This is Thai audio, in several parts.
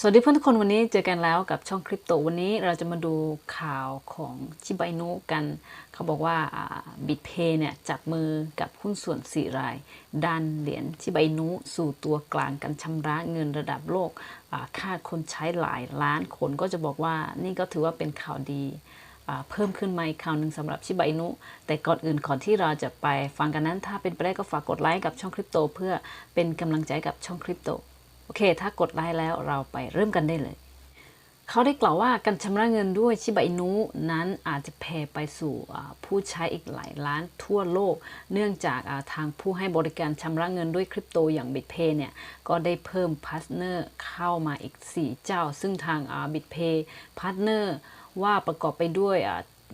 สวัสดีเพื่อนทุกคนวันนี้เจอกันแล้วกับช่องคริปโตวันนี้เราจะมาดูข่าวของชิบ a นุกัน เขาบอกว่าบิตเพย์เนี่ยจับมือกับหุ้นส่วนสี่ราย ดันเหรียญชิบ a นุสู่ตัวกลางกันชำระเงินระดับโลกคาดคนใช้หลายล้านคนก็จะบอกว่านี่ก็ถือว่าเป็นข่าวดีเพิ่มขึ้นมาอีกข่าวหนึ่งสำหรับชิบ a นุ แต่ก่อนอื่นก่อนที่เราจะไปฟังกันนั้นถ้าเป็นไปได้ก็ฝากกดไลค์กับช่องคริปโต เพื่อเป็นกำลังใจกับช่องคริปโต โอเค ถ้ากดไลค์แล้วเราไปเริ่มกันได้เลย เขาได้กล่าวว่าการชำระเงินด้วยชิบะอินุนั้นอาจจะแผ่ไปสู่ผู้ใช้อีกหลายล้านทั่วโลก เนื่องจากทางผู้ให้บริการชำระเงินด้วยคริปโตอย่าง BitPay เนี่ย ก็ได้เพิ่มพาร์ทเนอร์เข้ามาอีก 4 เจ้า ซึ่งทาง BitPay พาร์ทเนอร์ว่าประกอบไปด้วย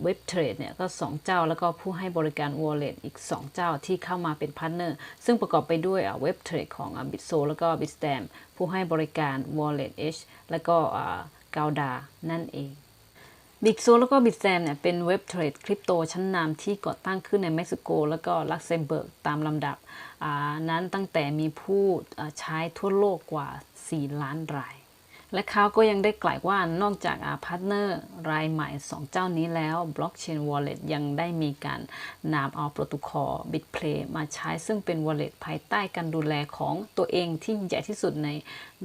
เว็บเทรดเนี่ยก็ 2 เจ้า แล้วก็ผู้ให้บริการ Wallet อีก 2 เจ้าที่เข้ามาเป็นพาร์ทเนอร์ซึ่งประกอบไปด้วยเว็บเทรดของ Bitso แล้วก็ b i t s t a m ผู้ให้บริการ Wallet H แล้วก็กาวดานั่นเองบิกโซแล้วก็บิตแซมเนี่ยเป็นเว็บเทรดคริปโตชั้นนำที่ก่อตั้งขึ้นในเม็กซิโก แล้วก็ลักเซมเบิร์กตามลำดับนั้นตั้งแต่มีผู้ใช้ทั่วโลกกว่า 4 ล้านราย และเขาก็ยังได้กล่าวว่านอกจากอาพาร์ทเนอร์รายใหม่ 2 เจ้านี้แล้ว Blockchain Wallet ยังได้มีการนำเอาโปรโตคอล BitPlay มาใช้ซึ่งเป็น Wallet ภายใต้การดูแลของตัวเองที่ใหญ่ที่สุดใน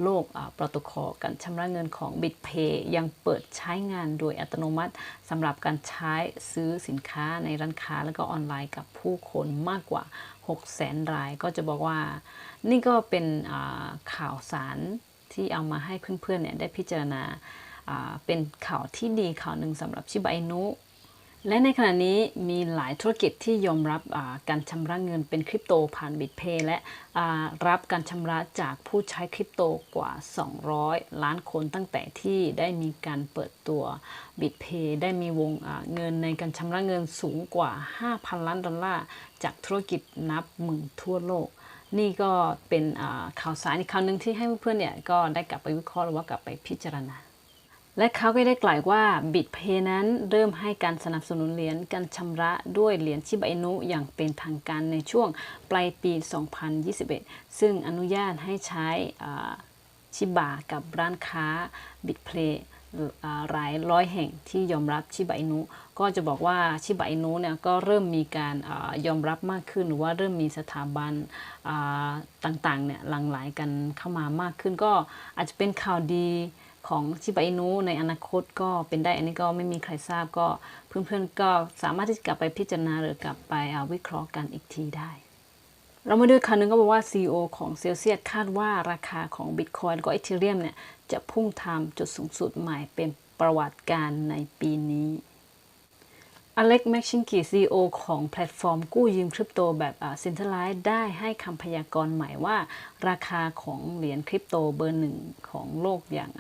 โลกโปรโตคอลการชำระเงินของ BitPay ยังเปิดใช้งานโดยอัตโนมัติสำหรับการใช้ซื้อสินค้าในร้านค้าและก็ออนไลน์กับผู้คนมากกว่า 6 0 0 0 0รายก็จะบอกว่า นี่ก็เป็นข่าวสาร ที่เอามาให้เพื่อนๆเนี่ยได้พิจารณาเป็นข่าวที่ดีข่าวหนึ่งสำหรับชิบะอินุและในขณะนี้มีหลายธุรกิจที่ยอมรับการชำระเงินเป็นคริปโตผ่านบิตเพย์และรับการชำระจากผู้ใช้คริปโตกว่า 200 ล้านคนตั้งแต่ที่ได้มีการเปิดตัวบิตเพย์ได้มีวงเงินในการชำระเงินสูงกว่า 5,000 ล้านดอลลาร์จากธุรกิจนับหมื่นทั่วโลก นี่ก็เป็นข่าวสารอีกข่าวหนึ่งที่ให้เพื่อนๆเนี่ยก็ได้กลับไปวิเคราะห์หรือว่ากลับไปพิจารณา และเขาก็ได้กล่าวว่าบิตเพย์นั้นเริ่มให้การสนับสนุนเหรียญการชำระด้วยเหรียญชิบะอินุอย่างเป็นทางการในช่วงปลายปี 2021 ซึ่งอนุญาตให้ใช้ชิบะกับร้านค้าบิตเพย์ หลายร้อยแห่งที่ยอมรับชิบะอินุ ก็จะบอกว่าชิบะอินุเนี่ยก็เริ่มมีการยอมรับมากขึ้น หรือว่าเริ่มมีสถาบันต่างๆเนี่ยหลั่งไหลกันเข้ามามากขึ้น ก็อาจจะเป็นข่าวดีของชิบะอินุในอนาคตก็เป็นได้อันนี้ก็ไม่มีใครทราบก็เพื่อนๆก็สามารถที่จะกลับไปพิจารณาหรือกลับไปวิเคราะห์กันอีกทีได้ เรามาดูข่าวนึงก็บอกว่า CEO ของเซลเซียสคาดว่าราคาของบิตคอยน์ก็อีเทเรียมเนี่ยจะพุ่งทำจุดสูงสุดใหม่เป็นประวัติการในปีนี้ อเล็กแมคชิงกีซีโอของแพลตฟอร์มกู้ยืมคริปโตแบบเซ็นทรัลไลซ์ได้ให้คำพยากรณ์ใหม่ว่า ราคาของเหรียญคริปโตเบอร์หนึ่งของโลกอย่าง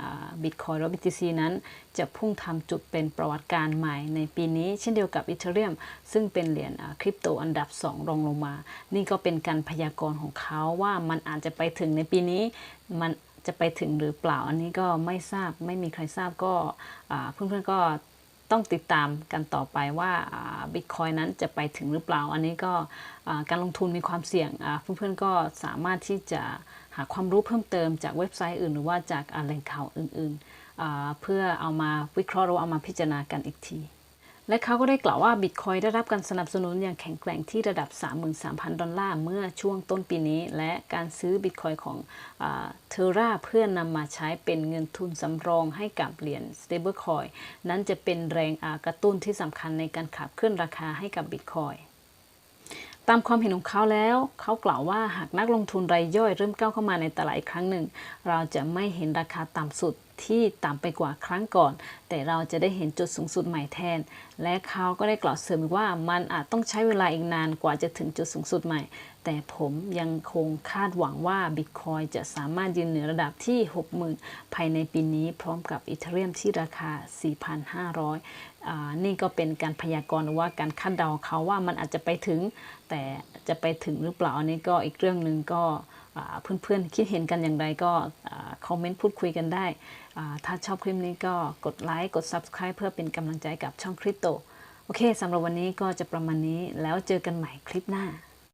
บิตคอยน์หรือ BTC นั้น จะพุ่งทำจุดเป็นประวัติการใหม่ในปีนี้ เช่นเดียวกับอีเทเรียมซึ่งเป็นเหรียญคริปโตอันดับ 2 รองลงมา นี่ก็เป็นการพยากรณ์ของเขาว่ามันอาจจะไปถึงในปีนี้มันจะไปถึงหรือเปล่าอันนี้ก็ไม่ทราบไม่มีใครทราบก็เพื่อนๆก็ ต้องติดตามกันต่อไปว่าบิตคอยนั้นจะไปถึงหรือเปล่า อันนี้ก็การลงทุนมีความเสี่ยงเพื่อนๆก็สามารถที่จะหาความรู้เพิ่มเติมจากเว็บไซต์อื่น หรือว่าจากแหล่งข่าวอื่นๆ เพื่อเอามาวิเคราะห์หรือเอามาพิจารณากันอีกที และเขาก็ได้กล่าวว่าบิตคอยได้รับการสนับสนุนอย่างแข็งแกร่งที่ระดับ 33,000 ดอลลาร์เมื่อช่วงต้นปีนี้ และการซื้อบิตคอยของเทอร่าเพื่อนำมาใช้เป็นเงินทุนสำรองให้กับเหรียญ stablecoin นั้นจะเป็นแรงกระตุ้นที่สำคัญในการขับเคลื่อนราคาให้กับบิตคอยตามความเห็นของเขาแล้ว เขากล่าวว่าหากนักลงทุนรายย่อยเริ่มก้าวเข้ามาในตลาดอีกครั้งหนึ่ง เราจะไม่เห็นราคาต่ำสุด ที่ต่ำไปกว่าครั้งก่อน แต่เราจะได้เห็นจุดสูงสุดใหม่แทน และเขาก็ได้กล่าวเสริมว่ามันอาจต้องใช้เวลาอีกนานกว่าจะถึงจุดสูงสุดใหม่ แต่ผมยังคงคาดหวังว่าบิตคอยจะสามารถยืนเหนือระดับที่ 60,000 ภายในปีนี้พร้อมกับอีเทเรียมที่ราคา 4,500 นี่ก็เป็นการพยากรณ์ว่าการคาดเดาเขาว่ามันอาจจะไปถึง แต่จะไปถึงหรือเปล่าอันนี้ก็อีกเรื่องหนึ่งก็ เพื่อนๆ คิดเห็นกันอย่างไรก็คอมเมนต์พูดคุยกันได้ ถ้าชอบคลิปนี้ก็กดไลค์กด Subscribe เพื่อเป็นกำลังใจกับช่องคริปโต โอเคสำหรับวันนี้ก็จะประมาณนี้แล้วเจอกันใหม่คลิปหน้า